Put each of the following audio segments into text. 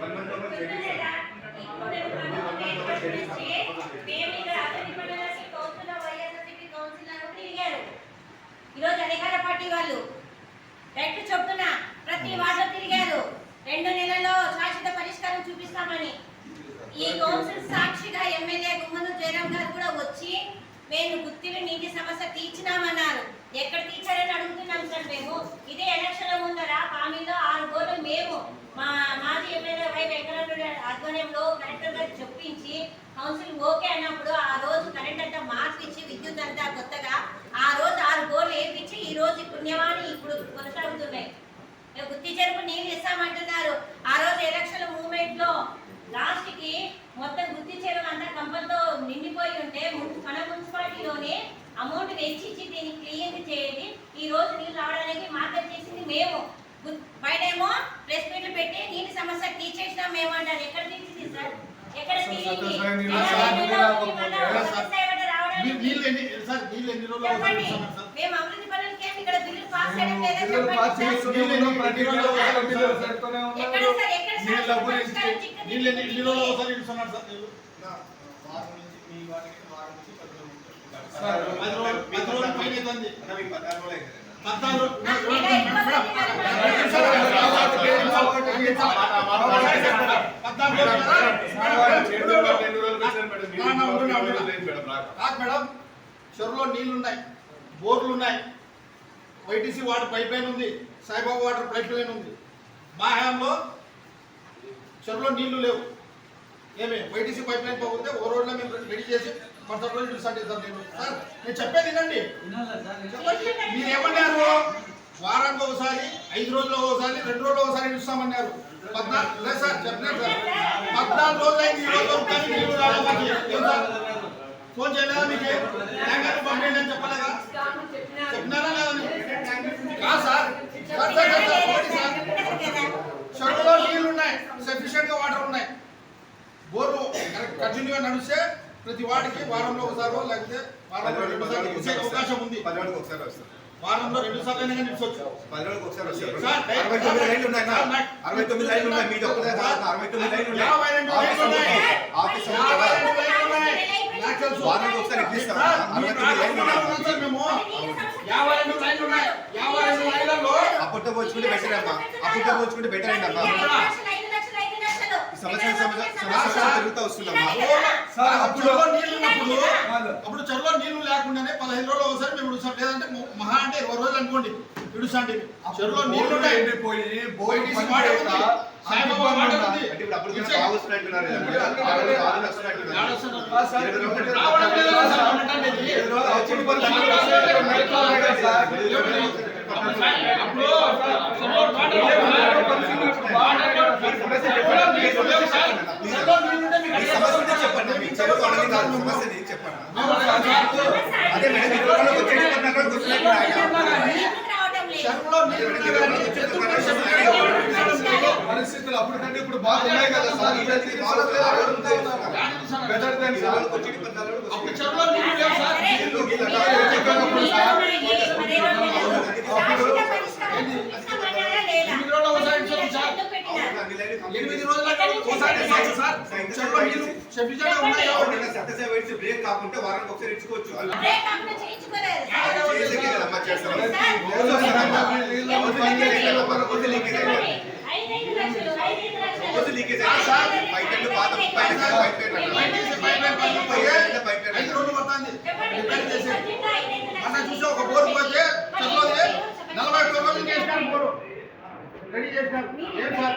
One month ఒక తిరిగారు ఈరోజు అధికార పార్టీ వాళ్ళు. రైట్ చెప్తున్నా ప్రతి వార్డులో తిరిగారు. రెండు నెలల్లో శాశ్వత పరిష్కారం చూపిస్తామని. ఈ కౌన్సిల్ సాక్షిగా ఎమ్మెల్యే గుమ్మను జయరాం గారు కూడా వచ్చి మేము గుత్తిలో నీటి సమస్య తీర్చినామన్నారు. ఎక్కడ తీర్చారని అడుగుతున్నాం సార్ మేము? ఇదే ఎలక్షన్ ముందర పామిలో ఆరు గోలు మేము. మా మాజీ ఎమ్మెల్యే వై వెంకటరెడ్డి ఆధ్వర్యంలో కలెక్టర్ గారు చెప్పించి కౌన్సిల్ ఓకే అన్నప్పుడు ఆ రోజు కరెంట్ అంతా మార్పిచ్చి విద్యుత్ అంతా కొత్తగా ఆ రోజు ఆరు గోలు వేపించి ఈ రోజు పుణ్యవాణి ఇప్పుడు కొనసాగుతున్నాయి. గుత్తి చెరుపు నీళ్ళు ఇస్తామంటున్నారు. ఆ రోజు ఎలక్షన్ మూమెంట్లో లో లాస్ట్కి మొత్తం గుత్తి చెరువు అంతా కంపంతో నిండిపోయి ఉంటే మున్- మన మున్సిపాలిటీలోనే అమౌంట్ వెచ్చించి దీన్ని క్లియర్ చేయండి. ఈ రోజు నీళ్ళు రావడానికి మార్గం చేసింది మేము. బయటేమో ప్రెస్ మీట్లు పెట్టి నీటి సమస్య తీర్చేసినాం మేము అంటారు. ఎక్కడ తీర్చింది సార్? ఎక్కడ మేము అభివృద్ధి పనులకి ఏమి ఇక్కడ బిల్లు పాస్ చేయడం లేదా చెప్పండి. ఎక్కడ. సార్ ఎక్కడ సార్? నీళ్ళు రోజులు ఒకసారి పది రోజులు పైన అవుతుంది మేడం, చెరువులో నీళ్ళు ఉన్నాయి బోర్లు ఉన్నాయి వైటీసీ వాటర్ పైప్ లైన్ ఉంది సాయిబాబా వాటర్ పైప్ లైన్ ఉంది మా హయాంలో చెరువులో నీళ్ళు లేవు. ఏమి? వైటీసీ పైప్ లైన్ పోతే ఓ రోడ్లో మేము రెడీ చేసి మరుసటి రోజు స్టార్ట్ చేద్దాం నేను. సార్ నేను చెప్పేది వినండి. చెప్పండి. మీరు ఏమన్నారు? వారానికి ఒకసారి ఐదు రోజులు ఒకసారి రెండు రోజులు ఒకసారి ఇస్తామన్నారు. పద్నాలుగు లేదు సార్ చెప్పలేదు సార్. పద్నాలుగు రోజులు అయింది ఈ రోజు ఫోన్ చేయలేదా మీకు? ట్యాంకర్ పంపేయండి అని చెప్పలేదా? చెప్పినారా లేదా? కాదు sir sir sir sir sir ఒకటి సార్ చెరువులో నీళ్ళు ఉన్నాయి సఫిషియెంట్గా వాటర్ ఉన్నాయి బోర్లు కంటిన్యూగా నడిస్తే ప్రతి వాడికి వారంలో ఒకసారి లేకపోతే వారంలో రెండు ఒకసారి సార్లు ఇచ్చే అవకాశం ఉంది పది రోజులకు ఒకసారి వస్తారు వారంలో రెండు సార్లు అయినా నిలిచొచ్చు పది రోజులకు ఒకసారి వస్తారు సార్, అరవై తొమ్మిది లైన్లు ఉన్నాయి అన్న. అరవై తొమ్మిది లైన్లు ఉన్నాయి మీది ఒక్కదే కాదు అన్న. అరవై తొమ్మిది లైన్లు ఉన్నాయి యాభై రెండు ఆఫీస్ లైన్లు ఉంది. ఉన్నాయి. ఆఫీస్ ఉంది యాభై కదా. రెండు లైన్లు ఉన్నాయి. నాకు తెలుసు. వారానికి ఒకసారి ఇప్పిస్తాం. సార్, అరవై మీ తొమ్మిది లైన్లు ప్రాంతంలో ఉన్నాయి. ఉన్నాం సార్ మేము యాభై రెండు లైన్లు ఉన్నాయి యాభై రెండు లైన్లలో అప్పట్లో పోల్చుకుంటే బెటర్ అమ్మా అప్పట్లో పోల్చుకుంటే బెటర్ అయింది అమ్మా ఐదు లక్షలు, ఐదు లక్షలు, ఐదు లక్షలు. ఈ సమస్య సమస్య ఇక్కడ సమస్య సమస్య. పెరుగుతూ వస్తుందమ్మా సార్, అప్పుడు అప్పుడు చెరువులో నీళ్ళు ఉన్నప్పుడు కాదు. అప్పుడు చెరువులో నీళ్ళు లేకుండానే పదహైదు రోజులు ఒకసారి మేము ఇడుస్తాం. లేదంటే మహా అంటే ఇరవై రోజులు అనుకోండి ఇడుస్తాండి చెరువులో నీళ్ళు ఎండిపోయి వైటీసీ చెరువులో మీ సమస్య ఉంటే చెప్పండి మీ చెరువు అనేది కాదు నేను చెప్పండి అదే మేడం పరిస్థితులు అప్పటికంటే ఇప్పుడు బాగున్నాయి కదా సార్ ఇప్పటికీ బాగుంది. బెటర్ దెన్ సార్ అప్పుడు చెరువులో నీళ్ళు లేవు సార్. నీళ్ళు గీళ్ళు మీరు అక్కడ చెప్పినప్పుడు సార్. శాశ్వత పరిష్కారం చూపిస్తామన్నారా లేదా? ఎనిమిది రోజులు ఒకసారి ఇచ్చాము సార్. ఎందుకు పెట్టినారు? అన్ని లైన్లు కంప్లీట్ ఎనిమిది రోజులకు ఒకసారి ఇస్తాము సార్. నీళ్ళు సఫిషియెంట్గా ఉన్నాయి సత్యసేవ బ్రేక్ కాకుంటే వారానికి ఒకసారి ఇచ్చుకోవచ్చు. కాకుండా చేయించుకోలేదు. రోజు రోజు leakage pipe line pipe line ఐదు రోజులు పడుతుంది. చెప్పండి, రిపేర్ చేసి ఖచ్చితంగా ఐదైదు లక్షలు. మొన్న చూసి ఒక బోర్ పోతే చెరువులోది నలభై చేసినారు బోరు రెడీ చేసినారు మీరు ఏం సార్?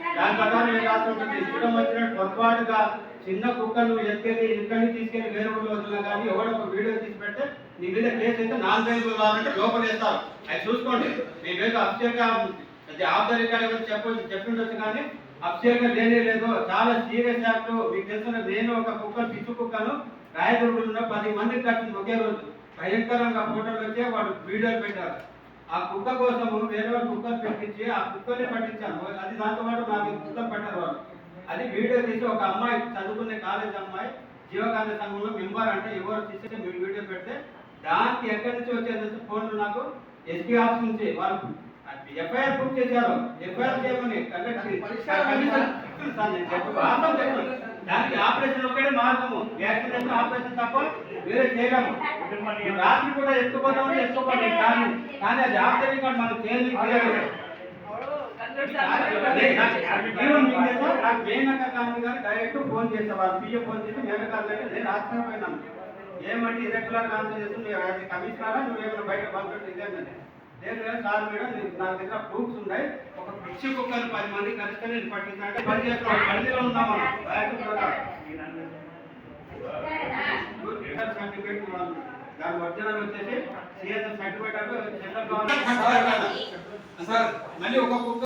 దాని ప్రకారం ఏం రాసి ఉంటుంది ఇష్టం వచ్చినట్టు పొరపాటుగా చిన్న కుక్కను ఎత్తుకెళ్ళి ఇక్కడిని తీసుకెళ్ళి వేరే ఊళ్ళో వదిలినా కానీ ఎవడో ఒక వీడియో తీసి పెడితే నీ మీద కేసు అయితే నాన్ బెయిలబుల్ కావాలంటే లోపల వేస్తారు. అది చూసుకోండి. మీ మీద అభిషేక అది ఆబ్దరి చెప్ప చెప్పిండొచ్చు కానీ అభిషేకం లేనే లేదు. చాలా సీరియస్ యాక్ట్. మీకు తెలిసిన నేను ఒక కుక్క పిచ్చు కుక్కను రాయదుర్గంలో పది మందికి కట్టింది ఒకే రోజు. భయంకరంగా ఫోటోలు వచ్చే వాడు వీడియోలు పెట్టారు. ఆ కుక్క కోసము వేరే వాళ్ళు కుక్కలు పెట్టించి ఆ కుక్కని పట్టించాను అది దాంతో పాటు నాకు కుక్కలు పెట్టారు వాళ్ళు. అది వీడియో తీసి ఒక అమ్మాయి చదువుకునే కాలేజ్ అమ్మాయి జీవగాంధీ సంఘంలో మెంబర్ అంటే ఎవరు తీసి మీరు వీడియో పెడితే దానికి ఎక్కడి నుంచి వచ్చేది ఫోన్లు నాకు ఎస్పీ ఆఫీస్ నుంచి వాళ్ళు ఎఫ్ఐఆర్ బుక్ చేశారు. ఎఫ్ఐఆర్ చేయమని కండక్ట్ కమిషన్ దానికి ఆపరేషన్ ఒక్కడే మార్గము. వ్యాక్సినేషన్ ఆపరేషన్ తప్ప వేరే చేయలేము. రాత్రి కూడా ఎత్తుకోదామని ఎత్తుకోండి కానీ కానీ అది ఆఫ్టర్ కూడా మనం చేయలేదు నాకు మేనక గారు డైరెక్ట్ ఫోన్ చేసేవారు పిఏ ఫోన్ చేసి మేనక గారు నేను ఆశ్చర్యపోయినాను. ఏమంటే ఇరెగ్యులర్ కాన్సల్ చేస్తుంది. అది కమిషనరా? నువ్వేమైనా బయట పంపించి ఇదేంటంటే నేను సార్ మేడం నా దగ్గర ప్రూఫ్స్ ఉన్నాయి. ఒక పిచ్చి కుక్కలు పది మంది కలిస్తే నేను పట్టించాలంటే పని చేస్తున్నాం పరిధిలో ఉన్నాం మనం సర్టిఫికేట్ దాని ఒరిజినల్ వచ్చేసి సిఎస్ఎస్ సర్టిఫికేట్ అంటే సెంట్రల్ సార్ మళ్ళీ ఒక కుక్క